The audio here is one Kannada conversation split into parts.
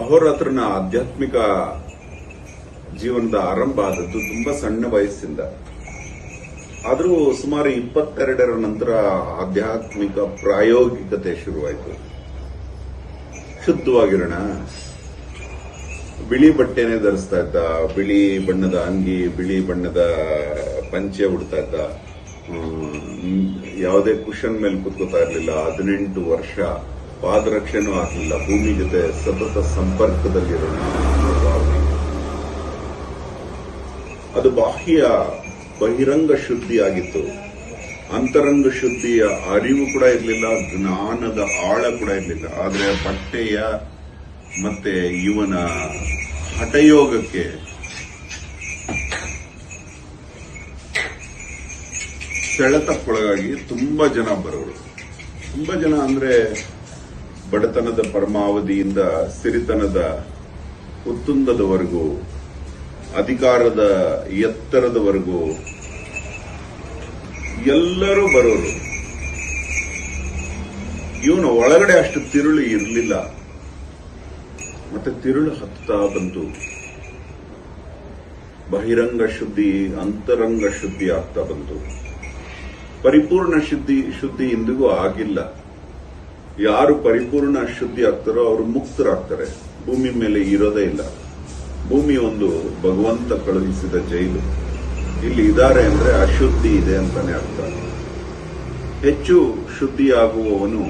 ಅಹೋರಾತ್ರನ ಆಧ್ಯಾತ್ಮಿಕ ಜೀವನದ ಆರಂಭ ಆದದ್ದು ತುಂಬಾ ಸಣ್ಣ ವಯಸ್ಸಿಂದ. ಆದರೂ ಸುಮಾರು ಇಪ್ಪತ್ತೆರಡರ ನಂತರ ಆಧ್ಯಾತ್ಮಿಕ ಪ್ರಾಯೋಗಿಕತೆ ಶುರುವಾಯಿತು. ಶುದ್ಧವಾಗಿರೋಣ. ಬಿಳಿ ಬಟ್ಟೆನೆ ಧರಿಸ್ತಾ ಇದ್ದ, ಬಿಳಿ ಬಣ್ಣದ ಅಂಗಿ, ಬಿಳಿ ಬಣ್ಣದ ಪಂಚೆ ಉಡ್ತಾ ಇದ್ದ. ಯಾವುದೇ ಕುಶನ್ ಮೇಲೆ ಕುತ್ಕೋತಾ ಇರಲಿಲ್ಲ. ಹದಿನೆಂಟು ವರ್ಷ ಪಾದರಕ್ಷೆನೂ ಆಗಲಿಲ್ಲ. ಭೂಮಿ ಜೊತೆ ಸತತ ಸಂಪರ್ಕದಲ್ಲಿರೋಣ. ಅದು ಬಾಹ್ಯ ಬಹಿರಂಗ ಶುದ್ಧಿ ಆಗಿತ್ತು ಅಂತರಂಗ ಶುದ್ಧಿಯ ಅರಿವು ಕೂಡ ಇರಲಿಲ್ಲ, ಜ್ಞಾನದ ಆಳ ಕೂಡ ಇರಲಿಲ್ಲ. ಆದರೆ ಬಟ್ಟೆಯ ಮತ್ತೆ ಇವನ ಹಠಯೋಗಕ್ಕೆ ಸೆಳೆತಕ್ಕೊಳಗಾಗಿ ತುಂಬಾ ಜನ ಬರೋರು. ತುಂಬಾ ಜನ ಅಂದ್ರೆ ಬಡತನದ ಪರಮಾವಧಿಯಿಂದ ಸಿರಿತನದ ಉತ್ತುಂಗದವರೆಗೂ ಅಧಿಕಾರದ ಎತ್ತರದವರೆಗೂ ಎಲ್ಲರೂ ಬರೋರು. ಇವನ ಒಳಗಡೆ ಅಷ್ಟು ತಿರುಳು ಇರಲಿಲ್ಲ. ಮತ್ತೆ ತಿರುಳು ಹತ್ತಾ ಬಂತು. ಬಹಿರಂಗ ಶುದ್ಧಿ, ಅಂತರಂಗ ಶುದ್ಧಿ ಆಗ್ತಾ ಬಂತು. ಪರಿಪೂರ್ಣ ಶುದ್ಧಿ ಶುದ್ಧಿ ಇಂದಿಗೂ ಆಗಿಲ್ಲ. ಯಾರು ಪರಿಪೂರ್ಣ ಶುದ್ಧಿ ಆಗ್ತಾರೋ ಅವರು ಮುಕ್ತರಾಗ್ತಾರೆ. ಭೂಮಿ ಮೇಲೆ ಇರೋದೇ ಇಲ್ಲ. ಭೂಮಿ ಒಂದು ಭಗವಂತ ಕಳುಹಿಸಿದ ಜೈಲು. ಇಲ್ಲಿ ಇದ್ದಾರೆ ಅಂದ್ರೆ ಅಶುದ್ಧಿ ಇದೆ ಅಂತಾನೆ ಅರ್ಥ. ಹೆಚ್ಚು ಶುದ್ಧಿಯಾಗುವವನು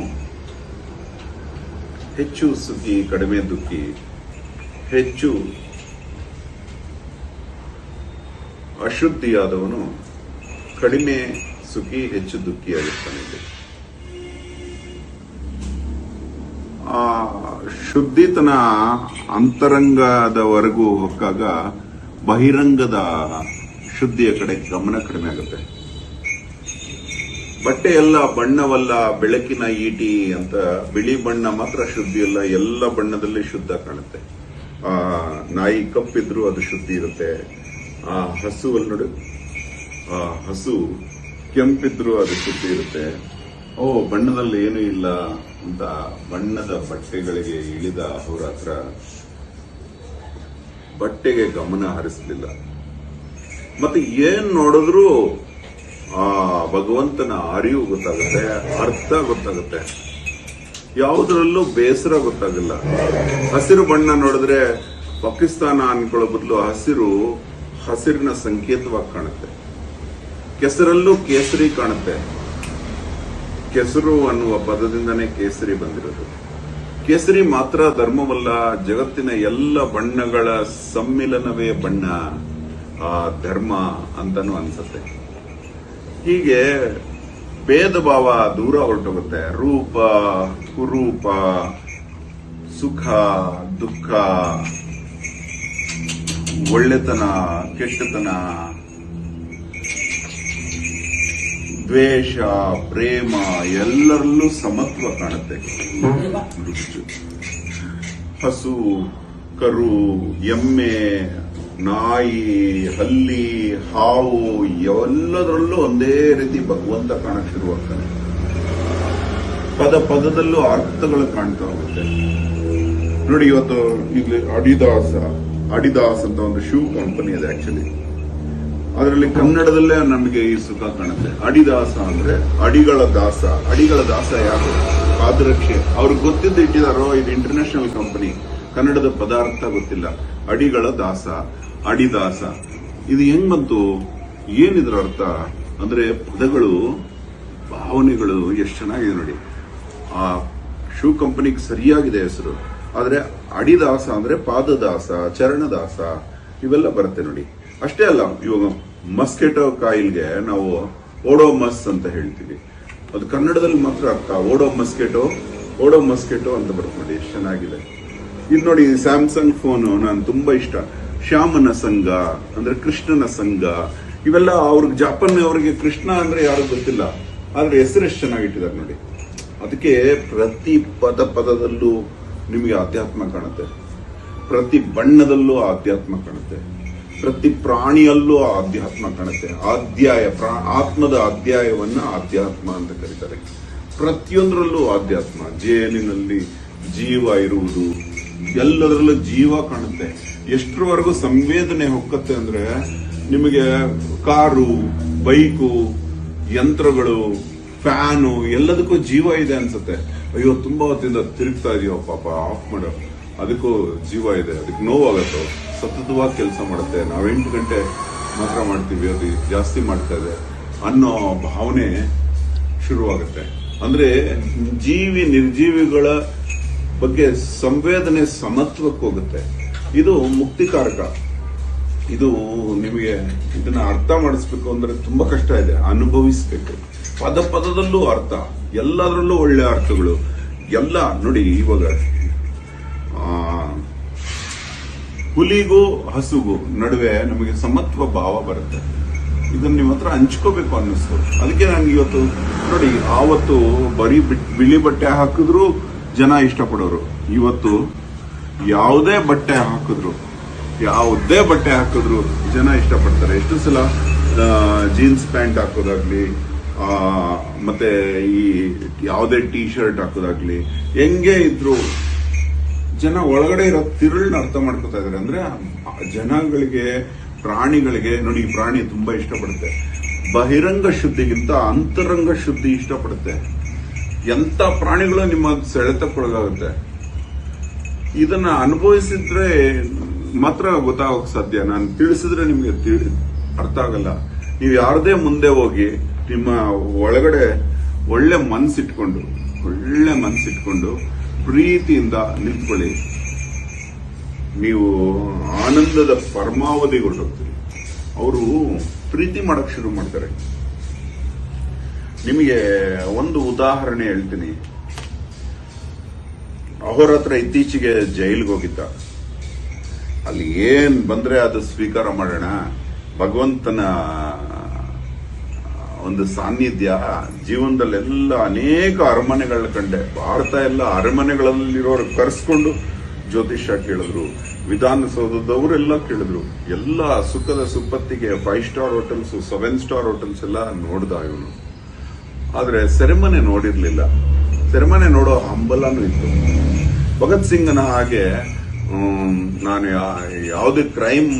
ಹೆಚ್ಚು ಸುಖಿ ಕಡಿಮೆ ದುಃಖಿ ಹೆಚ್ಚು ಅಶುದ್ಧಿಯಾದವನು ಕಡಿಮೆ ಸುಖಿ ಹೆಚ್ಚು ದುಃಖಿಯಾಗಿರ್ತಾನೆ ಶುದ್ಧಿತನ ಅಂತರಂಗದವರೆಗೂ ಹೊಕ್ಕಾಗ ಬಹಿರಂಗದ ಶುದ್ಧಿಯ ಕಡೆ ಗಮನ ಕಡಿಮೆ ಆಗುತ್ತೆ. ಬಟ್ಟೆ ಎಲ್ಲ ಬಣ್ಣವಲ್ಲ, ಬೆಳಕಿನ ಈಟಿ ಅಂತ, ಬಿಳಿ ಬಣ್ಣ ಮಾತ್ರ ಶುದ್ಧಿ ಅಲ್ಲ, ಎಲ್ಲ ಬಣ್ಣದಲ್ಲಿ ಶುದ್ಧ ಕಾಣುತ್ತೆ. ಆ, ನಾಯಿ ಕಪ್ಪಿದ್ರು ಅದು ಶುದ್ಧಿ ಇರುತ್ತೆ. ಆ ಹಸುವಲ್ಲಿ ನೋಡು. ಆ, ಹಸು ಕೆಂಪಿದ್ರು ಅದು ಶುದ್ಧಿ ಇರುತ್ತೆ. ಓ, ಬಣ್ಣದಲ್ಲಿ ಏನೂ ಇಲ್ಲ. ಅಂತ ಬಣ್ಣದ ಬಟ್ಟೆಗಳಿಗೆ ಇಳಿದ ಅವರತ್ರ ಬಟ್ಟೆಗೆ ಗಮನ ಹರಿಸಲಿಲ್ಲ. ಮತ್ತೆ ಏನ್ ನೋಡಿದ್ರು ಆ ಭಗವಂತನ ಅರಿವು ಗೊತ್ತಾಗುತ್ತೆ, ಅರ್ಥ ಗೊತ್ತಾಗುತ್ತೆ. ಯಾವುದರಲ್ಲೂ ಬೇಸರ ಗೊತ್ತಾಗಲ್ಲ. ಹಸಿರು ಬಣ್ಣ ನೋಡಿದ್ರೆ ಪಾಕಿಸ್ತಾನ ಅನ್ಕೊಳ್ಳೋ ಬದಲು ಹಸಿರು ಹಸಿರಿನ ಸಂಕೇತವಾಗಿ ಕಾಣುತ್ತೆ. ಕೆಸರಲ್ಲೂ ಕೇಸರಿ ಕಾಣುತ್ತೆ. ಕೆಸರು ಅನ್ನುವ ಪದದಿಂದನೇ ಕೇಸರಿ ಬಂದಿರೋದು. ಕೇಸರಿ ಮಾತ್ರ ಧರ್ಮವಲ್ಲ, ಜಗತ್ತಿನ ಎಲ್ಲ ಬಣ್ಣಗಳ ಸಮ್ಮಿಲನವೇ ಬಣ್ಣ, ಆ ಧರ್ಮ ಅಂತಾನು ಅನ್ಸುತ್ತೆ. ಹೀಗೆ ಭೇದ ಭಾವ ದೂರ ಹೊರಟೋಗುತ್ತೆ. ರೂಪ, ಕುರೂಪ, ಸುಖ, ದುಃಖ, ಒಳ್ಳೆತನ, ಕೆಟ್ಟತನ ದ್ವೇಷ, ಪ್ರೇಮ, ಎಲ್ಲರಲ್ಲೂ ಸಮತ್ವ ಕಾಣುತ್ತೆ. ಹಸು, ಕರು, ಎಮ್ಮೆ, ನಾಯಿ, ಹಲ್ಲಿ, ಹಾವು, ಎಲ್ಲದರಲ್ಲೂ ಒಂದೇ ರೀತಿ ಭಗವಂತ ಕಾಣಕ್ ಶುರುವಾಗ್ತಾನೆ. ಪದ ಪದದಲ್ಲೂ ಅರ್ಥಗಳು ಕಾಣ್ತಾ ಹೋಗುತ್ತೆ. ನೋಡಿ ಇವತ್ತು ಇಲ್ಲಿ ಅಡಿದಾಸ, ಅಡಿದಾಸ್ ಅಂತ ಒಂದು ಶೂ ಕಂಪನಿ ಇದೆ ಆಕ್ಚುಲಿ ಅದರಲ್ಲಿ ಕನ್ನಡದಲ್ಲೇ ನಮಗೆ ಈ ಸುಖ ಕಾಣುತ್ತೆ. ಅಡಿದಾಸ ಅಂದ್ರೆ ಅಡಿಗಳ ದಾಸ. ಅಡಿಗಳ ದಾಸ ಯಾರು? ಪಾದರಕ್ಷೆ. ಅವ್ರಿಗೆ ಗೊತ್ತಿದ್ದು ಇಟ್ಟಿದಾರೋ? ಇದು ಇಂಟರ್ನ್ಯಾಷನಲ್ ಕಂಪನಿ ಕನ್ನಡದ ಪದಾರ್ಥ ಗೊತ್ತಿಲ್ಲ. ಅಡಿಗಳ ದಾಸ ಅಡಿದಾಸ ಇದು ಹೆಂಗ್ ಬಂತು? ಏನಿದ್ರ ಅರ್ಥ? ಅಂದ್ರೆ ಪದಗಳು, ಭಾವನೆಗಳು ಎಷ್ಟು ಚೆನ್ನಾಗಿದೆ ನೋಡಿ. ಆ ಶೂ ಕಂಪನಿಗೆ ಸರಿಯಾಗಿದೆ ಹೆಸರು. ಆದ್ರೆ ಅಡಿದಾಸ ಅಂದ್ರೆ ಪಾದದಾಸ ಚರಣದಾಸ ಇವೆಲ್ಲ ಬರುತ್ತೆ ನೋಡಿ. ಅಷ್ಟೇ ಅಲ್ಲ, ಇವಾಗ ಮಸ್ಕೆಟೋ ಕಾಯಿಲ್ಗೆ ನಾವು ಓಡೋ ಮಸ್ ಅಂತ ಹೇಳ್ತೀವಿ. ಅದು ಕನ್ನಡದಲ್ಲಿ ಮಾತ್ರ ಅರ್ಥ. ಓಡೋ ಮಸ್ಕೆಟೋ ಓಡೋ ಮಸ್ಕೆಟೋ ಅಂತ ಬರ್ಕೊಂಡು. ಎಷ್ಟು ಚೆನ್ನಾಗಿದೆ. ಇದು ನೋಡಿ, ಸ್ಯಾಮ್ಸಂಗ್ ಫೋನು ನಾನು ತುಂಬಾ ಇಷ್ಟ. ಶ್ಯಾಮನ ಸಂಘ, ಅಂದ್ರೆ ಕೃಷ್ಣನ ಸಂಘ, ಇವೆಲ್ಲ ಅವ್ರಿಗೆ ಜಾಪನ್ ಅವರಿಗೆ ಕೃಷ್ಣ ಅಂದ್ರೆ ಯಾರು ಗೊತ್ತಿಲ್ಲ. ಆದ್ರೆ ಹೆಸರು ಎಷ್ಟು ಚೆನ್ನಾಗಿಟ್ಟಿದ್ದಾರೆ ನೋಡಿ. ಅದಕ್ಕೆ ಪ್ರತಿ ಪದ ಪದದಲ್ಲೂ ನಿಮಗೆ ಆಧ್ಯಾತ್ಮ ಕಾಣುತ್ತೆ. ಪ್ರತಿ ಬಣ್ಣದಲ್ಲೂ ಆಧ್ಯಾತ್ಮ ಕಾಣುತ್ತೆ. ಪ್ರತಿ ಪ್ರಾಣಿಯಲ್ಲೂ ಆ ಅಧ್ಯಾತ್ಮ ಕಾಣುತ್ತೆ. ಅಧ್ಯಾಯ ಆತ್ಮದ ಅಧ್ಯಾಯವನ್ನ ಅಧ್ಯಾತ್ಮ ಅಂತ ಕರೀತಾರೆ. ಪ್ರತಿಯೊಂದರಲ್ಲೂ ಅಧ್ಯಾತ್ಮ ಜೇನಿನಲ್ಲಿ ಜೀವ ಇರುವುದು, ಎಲ್ಲದರಲ್ಲೂ ಜೀವ ಕಾಣುತ್ತೆ. ಎಷ್ಟರವರೆಗೂ ಸಂವೇದನೆ ಹೊಕ್ಕತ್ತೆ ಅಂದ್ರೆ ನಿಮಗೆ ಕಾರು, ಬೈಕು, ಯಂತ್ರಗಳು, ಫ್ಯಾನು ಎಲ್ಲದಕ್ಕೂ ಜೀವ ಇದೆ ಅನ್ಸುತ್ತೆ. ಅಯ್ಯೋ, ತುಂಬಾ ಹೊತ್ತಿಂದ ತಿರುಗ್ತಾ ಇದೆಯೋ ಪಾಪ, ಆಫ್ ಮಾಡೋ. ಅದಕ್ಕೂ ಜೀವ ಇದೆ, ಅದಕ್ಕೆ ನೋವಾಗತ್ತೋ. ಸತತವಾಗಿ ಕೆಲಸ ಮಾಡುತ್ತೆ. ನಾವು ಎಂಟು ಗಂಟೆ ಮಾತ್ರ ಮಾಡ್ತೀವಿ, ಅದು ಜಾಸ್ತಿ ಮಾಡ್ತಾ ಇದೆ ಅನ್ನೋ ಭಾವನೆ ಶುರುವಾಗುತ್ತೆ. ಅಂದ್ರೆ ಜೀವಿ ನಿರ್ಜೀವಿಗಳ ಬಗ್ಗೆ ಸಂವೇದನೆ ಸಮತ್ವಕ್ಕೆ ಹೋಗುತ್ತೆ. ಇದು ಮುಕ್ತಿಕಾರಕ. ಇದು ನಿಮಗೆ ಇದನ್ನ ಅರ್ಥ ಮಾಡಿಸ್ಬೇಕು ಅಂದ್ರೆ ತುಂಬಾ ಕಷ್ಟ ಇದೆ. ಅನುಭವಿಸ್ಬೇಕು. ಪದ ಪದದಲ್ಲೂ ಅರ್ಥ. ಎಲ್ಲದರಲ್ಲೂ ಒಳ್ಳೆ ಅರ್ಥಗಳು. ಎಲ್ಲ ನೋಡಿ ಇವಾಗ ಆ, ಹುಲಿಗೂ ಹಸುಗೂ ನಡುವೆ ನಮಗೆ ಸಮತ್ವ ಭಾವ ಬರುತ್ತೆ. ಇದನ್ನ ನಿಮ್ಮ ಹತ್ರ ಹಂಚ್ಕೋಬೇಕು ಅನ್ನಿಸ್ತು. ಅದಕ್ಕೆ ನಾನು ಇವತ್ತು ನೋಡಿ, ಆವತ್ತು ಬರೀ ಬಿಳಿ ಬಟ್ಟೆ ಹಾಕಿದ್ರು ಜನ ಇಷ್ಟಪಡೋರು. ಇವತ್ತು ಯಾವುದೇ ಬಟ್ಟೆ ಹಾಕಿದ್ರು, ಯಾವುದೇ ಬಟ್ಟೆ ಹಾಕಿದ್ರು ಜನ ಇಷ್ಟಪಡ್ತಾರೆ. ಎಷ್ಟು ಸಲ ಜೀನ್ಸ್ ಪ್ಯಾಂಟ್ ಹಾಕೋದಾಗ್ಲಿ ಮತ್ತೆ ಈ ಯಾವುದೇ ಟಿ ಶರ್ಟ್ ಹಾಕೋದಾಗ್ಲಿ, ಹೆಂಗೆ ಇದ್ರು ಜನ ಒಳಗಡೆ ಇರೋ ತಿರುಳನ್ನ ಅರ್ಥ ಮಾಡ್ಕೊತಾ ಇದಾರೆ. ಅಂದ್ರೆ ಜನಗಳಿಗೆ, ಪ್ರಾಣಿಗಳಿಗೆ, ನೋಡಿ ಪ್ರಾಣಿ ತುಂಬಾ ಇಷ್ಟಪಡುತ್ತೆ. ಬಹಿರಂಗ ಶುದ್ಧಿಗಿಂತ ಅಂತರಂಗ ಶುದ್ಧಿ ಇಷ್ಟಪಡುತ್ತೆ. ಎಂತ ಪ್ರಾಣಿಗಳು ನಿಮ್ಮ ಸೆಳೆತಕ್ಕೊಳಗಾಗುತ್ತೆ? ಇದನ್ನ ಅನುಭವಿಸಿದ್ರೆ ಮಾತ್ರ ಗೊತ್ತಾಗೋಕೆ ಸಾಧ್ಯ. ನಾನು ತಿಳಿಸಿದ್ರೆ ನಿಮಗೆ ತಿಳಿ, ಅರ್ಥ ಆಗಲ್ಲ. ನೀವು ಯಾರದೇ ಮುಂದೆ ಹೋಗಿ ನಿಮ್ಮ ಒಳಗಡೆ ಒಳ್ಳೆ ಮನ್ಸಿಟ್ಕೊಂಡು ಒಳ್ಳೆ ಮನ್ಸಿಟ್ಕೊಂಡು ಪ್ರೀತಿಯಿಂದ ನಿಂತ್ಕೊಳ್ಳಿ. ನೀವು ಆನಂದದ ಪರಮಾವಧಿ ಹೊರಟೋಗ್ತೀರಿ ಅವರು ಪ್ರೀತಿ ಮಾಡಕ್ ಶುರು ಮಾಡ್ತಾರೆ. ನಿಮಗೆ ಒಂದು ಉದಾಹರಣೆ ಹೇಳ್ತೀನಿ. ಅವರ ಹತ್ರ ಇತ್ತೀಚೆಗೆ ಜೈಲಿಗೆ ಹೋಗಿದ್ದ. ಅಲ್ಲಿ ಏನ್ ಬಂದ್ರೆ ಅದು ಸ್ವೀಕಾರ ಮಾಡೋಣ. ಭಗವಂತನ ಒಂದು ಸಾನ್ನಿಧ್ಯ ಜೀವನದಲ್ಲೆಲ್ಲ ಅನೇಕ ಅರಮನೆಗಳನ್ನ ಕಂಡೆ. ಭಾರತ ಎಲ್ಲ ಅರಮನೆಗಳಲ್ಲಿರೋರು ಕರೆಸ್ಕೊಂಡು ಜ್ಯೋತಿಷ್ಯ ಕೇಳಿದ್ರು, ವಿಧಾನಸೌಧದವರೆಲ್ಲ ಕೇಳಿದ್ರು. ಎಲ್ಲ ಸುಖದ ಸುಪ್ಪತ್ತಿಗೆ five star hotels seven star hotels ಎಲ್ಲ ನೋಡ್ದ ಇವನು. ಆದ್ರೆ ಸೆರೆಮನೆ ನೋಡಿರ್ಲಿಲ್ಲ. ಸೆರೆಮನೆ ನೋಡೋ ಹಂಬಲನೂ ಇತ್ತು. ಭಗತ್ ಸಿಂಗ್ನ ಹಾಗೆ ನಾನು ಯಾವುದೇ ಕ್ರೈಮ್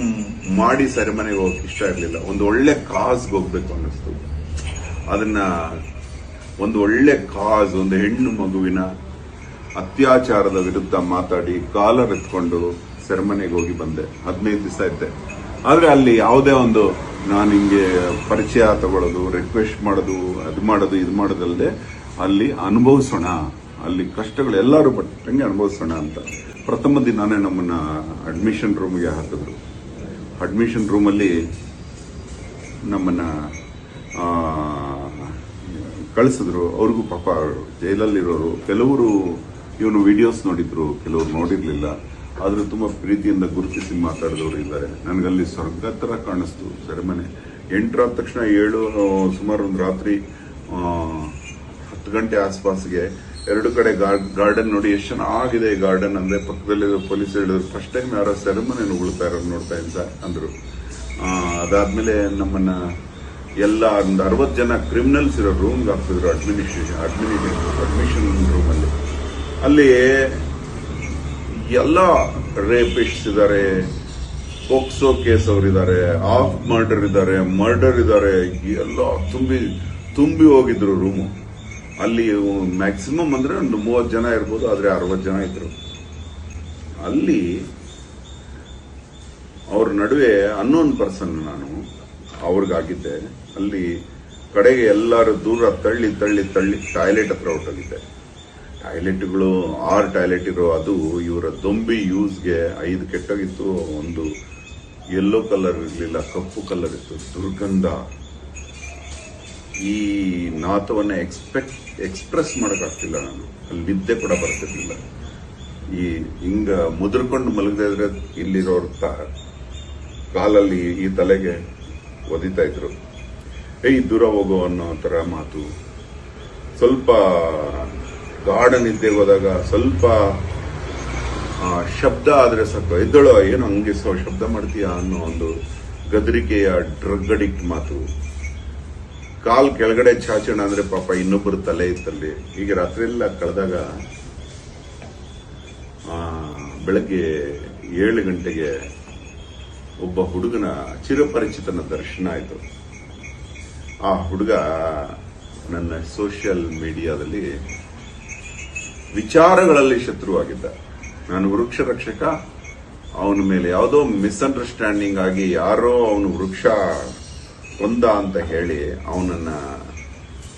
ಮಾಡಿ ಸೆರೆಮನೆಗೆ ಹೋಗಕ್ಕೆ ಇಷ್ಟ ಇರಲಿಲ್ಲ. ಒಂದು ಒಳ್ಳೆ ಕಾಸ್ಗೆ ಹೋಗ್ಬೇಕು ಅನ್ನಿಸ್ತು. ಅದನ್ನ ಒಂದು ಒಳ್ಳೆ ಕಾಸ್ ಒಂದು ಹೆಣ್ಣು ಮಗುವಿನ ಅತ್ಯಾಚಾರದ ವಿರುದ್ಧ ಮಾತಾಡಿ ಕಾಲ ಎತ್ಕೊಂಡು ಸೆರೆಮನೆಗೆ ಹೋಗಿ ಬಂದೆ. ಹದಿನೈದು ದಿವಸ ಇದ್ದೆ. ಆದರೆ ಅಲ್ಲಿ ಯಾವುದೇ ಒಂದು ನಾನು ಹಿಂಗೆ ಪರಿಚಯ ತಗೊಳ್ಳೋದು ರಿಕ್ವೆಸ್ಟ್ ಮಾಡೋದು, ಅದು ಮಾಡೋದು, ಇದು ಮಾಡೋದಲ್ಲದೆ ಅಲ್ಲಿ ಅನುಭವಿಸೋಣ. ಅಲ್ಲಿ ಕಷ್ಟಗಳು ಎಲ್ಲರೂ ಪಟ್ಟಂಗೆ ಅನುಭವಿಸೋಣ ಅಂತ. ಪ್ರಥಮ ದಿನಾನೇ ನಮ್ಮನ್ನ ಅಡ್ಮಿಷನ್ ರೂಮ್ಗೆ ಹಾಕಿದ್ರು. ಅಡ್ಮಿಷನ್ ರೂಮಲ್ಲಿ ನಮ್ಮನ್ನ ಕಳಿಸಿದ್ರು, ಅವ್ರಿಗೂ ಪಾಪ ಜೈಲಲ್ಲಿರೋರು. ಕೆಲವರು ಇವನು ವಿಡಿಯೋಸ್ ನೋಡಿದ್ರು, ಕೆಲವರು ನೋಡಿರಲಿಲ್ಲ. ಆದ್ರೆ ತುಂಬಾ ಪ್ರೀತಿಯಿಂದ ಗುರುತಿಸಿ ಮಾತಾಡಿದವರು ಇದ್ದಾರೆ. ನನಗಲ್ಲಿ ಸ್ವರ್ಗ ಥರ ಕಾಣಿಸ್ತು, ಸೆರೆಮನೆ. ಎಂಟರಾದ ತಕ್ಷಣ ಏಳು ಸುಮಾರು ಒಂದು ರಾತ್ರಿ ಹತ್ತು ಗಂಟೆ ಆಸ್ಪಾಸ್ಗೆ ಎರಡು ಕಡೆ ಗಾರ್ಡನ್ ನೋಡಿ ಎಷ್ಟು ಚೆನ್ನಾಗಿದೆ ಈ ಗಾರ್ಡನ್ ಅಂದ್ರೆ ಪಕ್ಕದಲ್ಲಿ ಪೊಲೀಸ್ ಹೇಳಿದ್ರು, ಫಸ್ಟ್ ಟೈಮ್ ಯಾರೋ ಸೆರೆಮನೆ ಉಳ್ತಾ ಇರೋದು ನೋಡ್ತಾ ಇದ್ದ ಅಂದರು. ಅದಾದಮೇಲೆ ನಮ್ಮನ್ನ ಎಲ್ಲ ಒಂದು ಅರವತ್ತು ಜನ ಕ್ರಿಮಿನಲ್ಸ್ ಇರೋ ರೂಮ್ಗೆ ಹಾಕ್ತಿದ್ರು ಅಡ್ಮಿನಿಸ್ಟ್ರೇಷನ್ ಅಡ್ಮಿನಿಸ್ಟ್ರೇಷನ್ ಅಡ್ಮಿಷನ್ ರೂಮಲ್ಲಿ ಅಲ್ಲಿ. ಎಲ್ಲ ರೇಪಿಸ್ಟ್ಸ್ ಇದ್ದಾರೆ ಪೋಕ್ಸೋ ಕೇಸ್ ಅವರಿದ್ದಾರೆ ಆಫ್ ಮರ್ಡರ್ ಇದ್ದಾರೆ ಮರ್ಡರ್ ಇದ್ದಾರೆ ಎಲ್ಲ ತುಂಬಿ ತುಂಬಿ ಹೋಗಿದ್ರು ರೂಮು ಅಲ್ಲಿ ಮ್ಯಾಕ್ಸಿಮಮ್ ಅಂದ್ರೆ ಒಂದು ಮೂವತ್ತು ಜನ ಇರ್ಬೋದು, ಆದರೆ ಅರವತ್ತು ಜನ ಇದ್ರು. ಅಲ್ಲಿ ಅವ್ರ ನಡುವೆ ಅನ್ನೋನ್ ಪರ್ಸನ್ ನಾನು ಅವ್ರಿಗಾಗಿದ್ದೆ. ಅಲ್ಲಿ ಕಡೆಗೆ ಎಲ್ಲರೂ ದೂರ ತಳ್ಳಿ ತಳ್ಳಿ ತಳ್ಳಿ ಟಾಯ್ಲೆಟ್ ಹತ್ರ ಹೊರಟೋಗಿದ್ದೆ. ಟಾಯ್ಲೆಟ್ಗಳು, ಆರು ಟಾಯ್ಲೆಟ್ ಇರೋ ಅದು ಇವರ ದೊಂಬಿ ಯೂಸ್ಗೆ ಐದು ಕೆಟ್ಟೋಗಿತ್ತು. ಒಂದು ಯೆಲ್ಲೋ ಕಲರ್ ಇರಲಿಲ್ಲ, ಕಪ್ಪು ಕಲರ್ ಇತ್ತು. ದುರ್ಗಂಧ. ಈ ನಾಥವನ್ನ ಎಕ್ಸ್ಪೆಕ್ಟ್ ಎಕ್ಸ್ಪ್ರೆಸ್ ಮಾಡೋಕ್ಕಾಗ್ತಿಲ್ಲ ನಾನು. ಅಲ್ಲಿ ನಿದ್ದೆ ಕೂಡ ಬರ್ತಿರ್ಲಿಲ್ಲ ಈ ಹಿಂಗ ಮುದ್ರಕೊಂಡು ಮಲಗದೆ ಇದ್ರೆ ಇಲ್ಲಿರೋರು ತ- ಕಾಲಲ್ಲಿ ಈ ತಲೆಗೆ ಒದಿತಾ ಇದ್ರು. ಏಯ್, ದೂರ ಹೋಗೋ ಅನ್ನೋ ತರ ಮಾತು. ಸ್ವಲ್ಪ ಗಾರ್ಡನ್ ಇದ್ದೇ ಹೋದಾಗ ಸ್ವಲ್ಪ ಶಬ್ದ ಆದ್ರೆ ಸಾಕು. ಎದ್ದಳು, ಏನು ಹಂಗೆ ಸೊ ಶಬ್ದ ಮಾಡ್ತೀಯಾ? ಅನ್ನೋ ಒಂದು ಗದರಿಕೆಯ ಡ್ರಗ್ ಅಡಿಕ್ಟ್ ಮಾತು. ಕಾಲ್ ಕೆಳಗಡೆ ಚಾಚಣ ಅಂದ್ರೆ ಪಾಪ ಇನ್ನೊಬ್ಬರು ತಲೆ ಇತ್ತಲ್ಲಿ. ಈಗ ರಾತ್ರಿ ಎಲ್ಲ ಕಳೆದಾಗ ಬೆಳಗ್ಗೆ ಏಳು ಗಂಟೆಗೆ ಒಬ್ಬ ಹುಡುಗನ ಚಿರಪರಿಚಿತನ ದರ್ಶನ ಆಯಿತು. ಆ ಹುಡುಗ ನನ್ನ ಸೋಷಿಯಲ್ ಮೀಡಿಯಾದಲ್ಲಿ ವಿಚಾರಗಳಲ್ಲಿ ಶತ್ರುವಾಗಿದ್ದ. ನಾನು ವೃಕ್ಷ ರಕ್ಷಕ, ಅವನ ಮೇಲೆ ಯಾವುದೋ ಮಿಸ್ಅಂಡರ್ಸ್ಟ್ಯಾಂಡಿಂಗ್ ಆಗಿ ಯಾರೋ ಅವನು ವೃಕ್ಷ ಕೊಂದ ಅಂತ ಹೇಳಿ ಅವನನ್ನ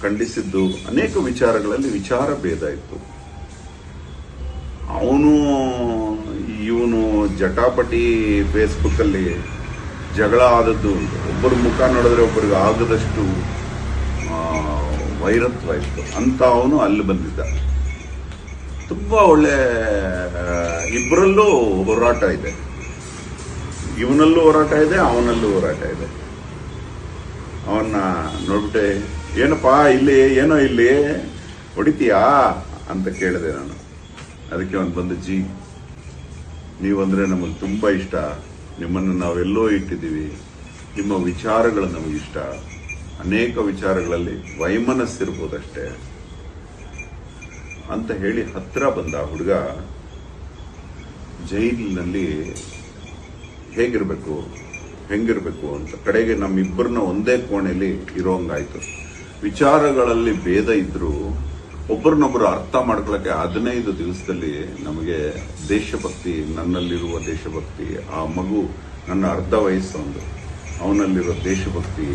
ಖಂಡಿಸಿದ್ದು ಅನೇಕ ವಿಚಾರಗಳಲ್ಲಿ ವಿಚಾರ ಭೇದ ಇತ್ತು. ಅವನು ಜಟಾಪಟಿ ಫೇಸ್ಬುಕ್ ಅಲ್ಲಿ ಜಗಳ ಆದದ್ದು ಒಬ್ಬರ ಮುಖ ನೋಡಿದ್ರೆ ಒಬ್ಬರಿಗೆ ಆಗದಷ್ಟು ವೈರತ್ವ ಇತ್ತು. ಅಂತ ಅವನು ಅಲ್ಲಿ ಬಂದಿದ್ದ. ತುಂಬಾ ಒಳ್ಳೆ ಇಬ್ಬರಲ್ಲೂ ಹೋರಾಟ ಇದೆ. ಇವನಲ್ಲೂ ಹೋರಾಟ ಇದೆ, ಅವನಲ್ಲೂ ಹೋರಾಟ ಇದೆ. ಅವನ್ನ ನೋಡ್ಬಿಟ್ಟೆ, ಏನಪ್ಪಾ ಇಲ್ಲಿ, ಏನೋ ಇಲ್ಲಿ? ಹೊಡಿತೀಯಾ? ಅಂತ ಕೇಳಿದೆ ನಾನು. ಅದಕ್ಕೆ ಅವನು ಬಂದು, ಜಿ ನೀವಂದ್ರೆ ನಮಗೆ ತುಂಬಾ ಇಷ್ಟ. ನಿಮ್ಮನ್ನು ನಾವೆಲ್ಲೋ ಇಟ್ಟಿದ್ದೀವಿ. ನಿಮ್ಮ ವಿಚಾರಗಳು ನಮಗೆ ಇಷ್ಟ. ಅನೇಕ ವಿಚಾರಗಳಲ್ಲಿ ವೈಮನಸ್ಸಿರ್ಬೋದಷ್ಟೇ. ಅಂತ ಹೇಳಿ ಹತ್ರ ಬಂದ ಹುಡುಗ ಜೈಲಿನಲ್ಲಿ ಹೇಗಿರಬೇಕು, ಹೆಂಗಿರಬೇಕು ಅಂತ ಕಡೆಗೆ ನಮ್ಮಿಬ್ಬರನ್ನ ಒಂದೇ ಕೋಣೆಯಲ್ಲಿ ಇರೋಂಗಾಯಿತು. ವಿಚಾರಗಳಲ್ಲಿ ಭೇದ ಇದ್ರು ಒಬ್ಬರನ್ನೊಬ್ಬರು ಅರ್ಥ ಮಾಡ್ಕೊಳ್ಳಕ್ಕೆ ಹದಿನೈದು ದಿವಸದಲ್ಲಿ ನಮಗೆ ದೇಶಭಕ್ತಿ, ನನ್ನಲ್ಲಿರುವ ದೇಶಭಕ್ತಿ, ಆ ಮಗು ನನ್ನ ಅರ್ಧ ವಯಸ್ಸೊಂದು ಅವನಲ್ಲಿರೋ ದೇಶಭಕ್ತಿ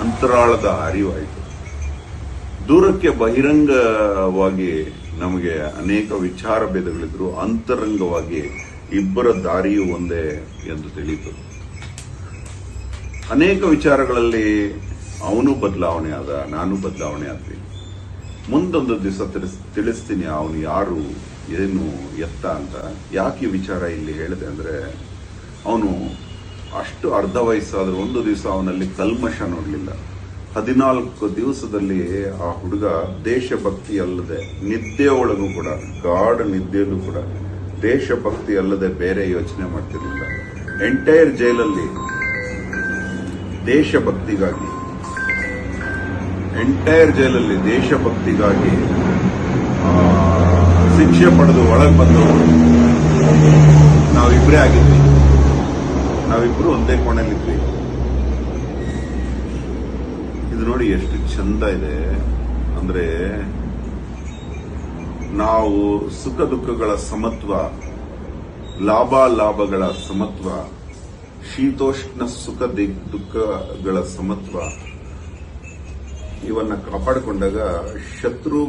ಅಂತರಾಳದ ಅರಿವಾಯಿತು. ದೂರಕ್ಕೆ ಬಹಿರಂಗವಾಗಿ ನಮಗೆ ಅನೇಕ ವಿಚಾರ ಭೇದಗಳಿದ್ರು ಅಂತರಂಗವಾಗಿ ಇಬ್ಬರ ದಾರಿಯೂ ಒಂದೇ ಎಂದು ತಿಳಿಯಿತು. ಅನೇಕ ವಿಚಾರಗಳಲ್ಲಿ ಅವನು ಬದಲಾವಣೆ ಆದ, ನಾನು ಬದಲಾವಣೆ ಆದ್ವಿ ಮುಂದೊಂದು ದಿವಸ ತಿಳಿಸ್, ತಿಳಿಸ್ತೀನಿ ಅವನು ಯಾರು, ಏನು, ಎತ್ತ ಅಂತ. ಯಾಕೆ ವಿಚಾರ ಇಲ್ಲಿ ಹೇಳಿದೆ ಅಂದರೆ, ಅವನು ಅಷ್ಟು ಅರ್ಧ ವಯಸ್ಸಾದರೂ ಒಂದು ದಿವಸ ಅವನಲ್ಲಿ ಕಲ್ಮಶ ನೋಡಲಿಲ್ಲ. ಹದಿನಾಲ್ಕು ದಿವಸದಲ್ಲಿ ಆ ಹುಡುಗ ದೇಶಭಕ್ತಿ ಅಲ್ಲದೆ ನಿದ್ದೆ ಒಳಗೂ ಕೂಡ, ಗಾಢ ನಿದ್ದೆಯಲ್ಲೂ ಕೂಡ ದೇಶಭಕ್ತಿ ಅಲ್ಲದೆ ಬೇರೆ ಯೋಚನೆ ಮಾಡ್ತಿರಲಿಲ್ಲ. ಎಂಟೈರ್ ಜೈಲಲ್ಲಿ ದೇಶಭಕ್ತಿಗಾಗಿ ಎಂಟೈರ್ ಜೈಲಲ್ಲಿ ದೇಶಭಕ್ತಿಗಾಗಿ ಶಿಕ್ಷೆ ಪಡೆದು ಒಳಗೆ ಬಂದು ನಾವಿಬ್ಬರೇ ಆಗಿದ್ವಿ. ನಾವಿಬ್ಬರು ಒಂದೇ ಕೋಣೆಯಲ್ಲಿದ್ವಿ. ಇದು ನೋಡಿ ಎಷ್ಟು ಚಂದ ಇದೆ. ಅಂದ್ರೆ ನಾವು ಸುಖ ದುಃಖಗಳ ಸಮತ್ವ ಲಾಭ ಲಾಭಗಳ ಸಮತ್ವ, ಶೀತೋಷ್ಣ ಸುಖ ದುಃಖಗಳ ಸಮತ್ವ ಇವನ್ನ ಕಾಪಾಡಿಕೊಂಡಾಗ ಶತ್ರು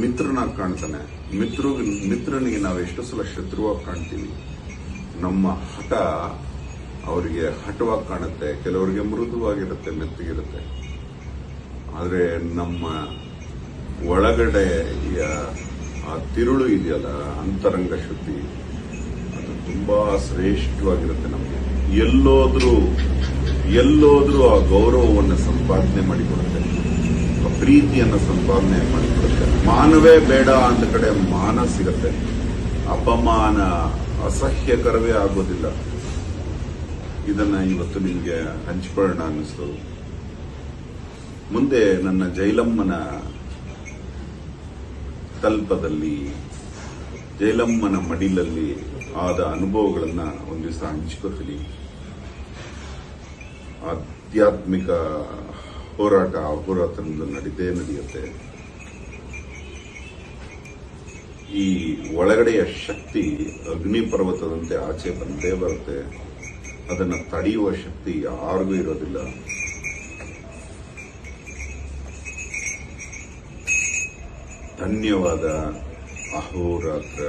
ಮಿತ್ರನಾಗಿ ಕಾಣ್ತಾನೆ. ಮಿತ್ರ ಮಿತ್ರನಿಗೆ ನಾವು ಎಷ್ಟು ಸಲ ಶತ್ರುವಾಗಿ ಕಾಣ್ತೀವಿ. ನಮ್ಮ ಹಠ ಅವರಿಗೆ ಹಠವಾಗಿ ಕಾಣುತ್ತೆ. ಕೆಲವರಿಗೆ ಮೃದುವಾಗಿರುತ್ತೆ, ಮೆತ್ತಗಿರುತ್ತೆ. ಆದರೆ ನಮ್ಮ ಒಳಗಡೆ ಆ ತಿರುಳು ಇದೆಯಲ್ಲ, ಅಂತರಂಗ ಶುದ್ಧಿ, ಅದು ತುಂಬಾ ಶ್ರೇಷ್ಠವಾಗಿರುತ್ತೆ ನಮಗೆ. ಎಲ್ಲೋದ್ರೂ ಎಲ್ಲೋದ್ರೂ ಆ ಗೌರವವನ್ನು ಸಂಪಾದನೆ ಮಾಡಿಕೊಡುತ್ತೆ. ಆ ಪ್ರೀತಿಯನ್ನು ಸಂಪಾದನೆ ಮಾಡಿಕೊಡುತ್ತೆ. ಮಾನವೇ ಬೇಡ ಅಂತ ಕಡೆ ಮಾನ ಸಿಗತ್ತೆ. ಅಪಮಾನ ಅಸಹ್ಯಕರವೇ ಆಗೋದಿಲ್ಲ. ಇದನ್ನ ಇವತ್ತು ನಿಮಗೆ ಹಂಚಿಕೊಳ್ಳೋಣ ಅನ್ನಿಸ್ತು. ಮುಂದೆ ನನ್ನ ಜೈಲಮ್ಮನ ತಲ್ಪದಲ್ಲಿ, ಜೈಲಮ್ಮನ ಮಡಿಲಲ್ಲಿ ಆದ ಅನುಭವಗಳನ್ನು ಒಂದು ದಿವಸ ಹಂಚ್ಕೋತೀನಿ. ಆಧ್ಯಾತ್ಮಿಕ ಹೋರಾಟ ಅಹೋರಾತ್ರದಿಂದ ನಡೀತೇ ನಡೆಯುತ್ತೆ. ಈ ಒಳಗಡೆಯ ಶಕ್ತಿ ಅಗ್ನಿ ಪರ್ವತದಂತೆ ಆಚೆ ಬಂದೇ ಬರುತ್ತೆ. ಅದನ್ನು ತಡೆಯುವ ಶಕ್ತಿ ಯಾರಿಗೂ ಇರೋದಿಲ್ಲ. ಧನ್ಯವಾದ ಅಹೋರಾತ್ರ.